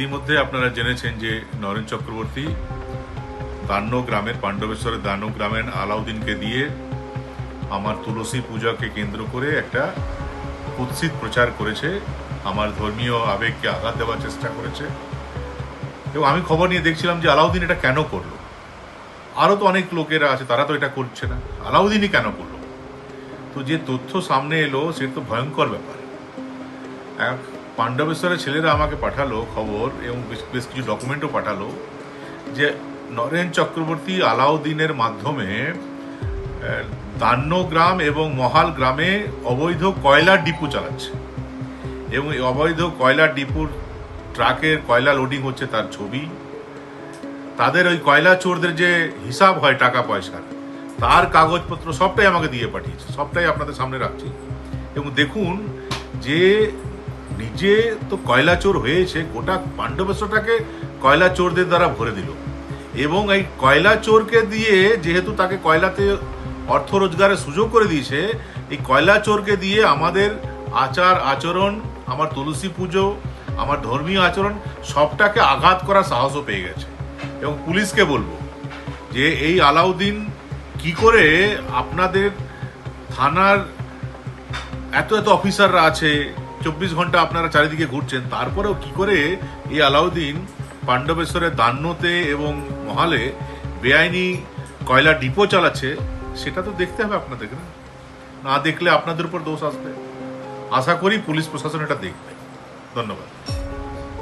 ইতিমধ্যে আপনারা জেনেছেন যে নরেন চক্রবর্তী দান্য গ্রামের পাণ্ডবেশ্বরের দান্য গ্রামের আলাউদ্দিনকে দিয়ে আমার তুলসী পূজাকে কেন্দ্র করে একটা কুৎসিত প্রচার করেছে, আমার ধর্মীয় আবেগকে আঘাত দেওয়ার চেষ্টা করেছে। এবং আমি খবর নিয়ে দেখছিলাম যে আলাউদ্দিন এটা কেন করল। আরও তো অনেক লোকেরা আছে, তারা তো এটা করছে না। আলাউদ্দিনই কেন করল? তো যে তথ্য সামনে এলো সেটা তো ভয়ঙ্কর ব্যাপার। এক পাণ্ডবেশ্বরের ছেলেরা আমাকে পাঠালো খবর এবং বেশ কিছু ডকুমেন্টও পাঠালো যে নরেন চক্রবর্তী আলাউদ্দিনের মাধ্যমে দান্য গ্রাম এবং মহাল গ্রামে অবৈধ কয়লার ডিপু চালাচ্ছে। এবং এই অবৈধ কয়লার ডিপুর ট্রাকের কয়লা লোডিং হচ্ছে তার ছবি। তাদের ওই কয়লা চোরদের যে হিসাব হয় টাকা পয়সার তার কাগজপত্র সবটাই আমাকে দিয়ে পাঠিয়েছে, সবটাই আপনাদের সামনে রাখছি। এবং দেখুন যে নিজে তো কয়লা চোর হয়েছে, গোটা পাণ্ডবেশ্বরটাকে কয়লা চোরদের দ্বারা ভরে দিল। এবং এই কয়লা চোরকে দিয়ে যেহেতু তাকে কয়লাতে অর্থ রোজগারের সুযোগ করে দিয়েছে, এই কয়লা চোরকে দিয়ে আমাদের আচার আচরণ, আমার তুলসী পুজো, আমার ধর্মীয় আচরণ, সবটাকে আঘাত করার সাহসও পেয়ে গেছে। এবং পুলিশকে বলব যে, এই আলাউদ্দিন কি করে আপনাদের থানার এত এত অফিসাররা আছে চব্বিশ ঘণ্টা আপনারা চারিদিকে ঘুরছেন, তারপরেও কি করে এই আলাউদ্দিন পাণ্ডবেশ্বরের দান্নতে এবং মহালে বেআইনি কয়লা ডিপো চালাচ্ছে, সেটা তো দেখতে হবে আপনাদেরকে না? না দেখলে আপনাদের উপর দোষ আসবে। আশা করি পুলিশ প্রশাসন এটা দেখবে। ধন্যবাদ।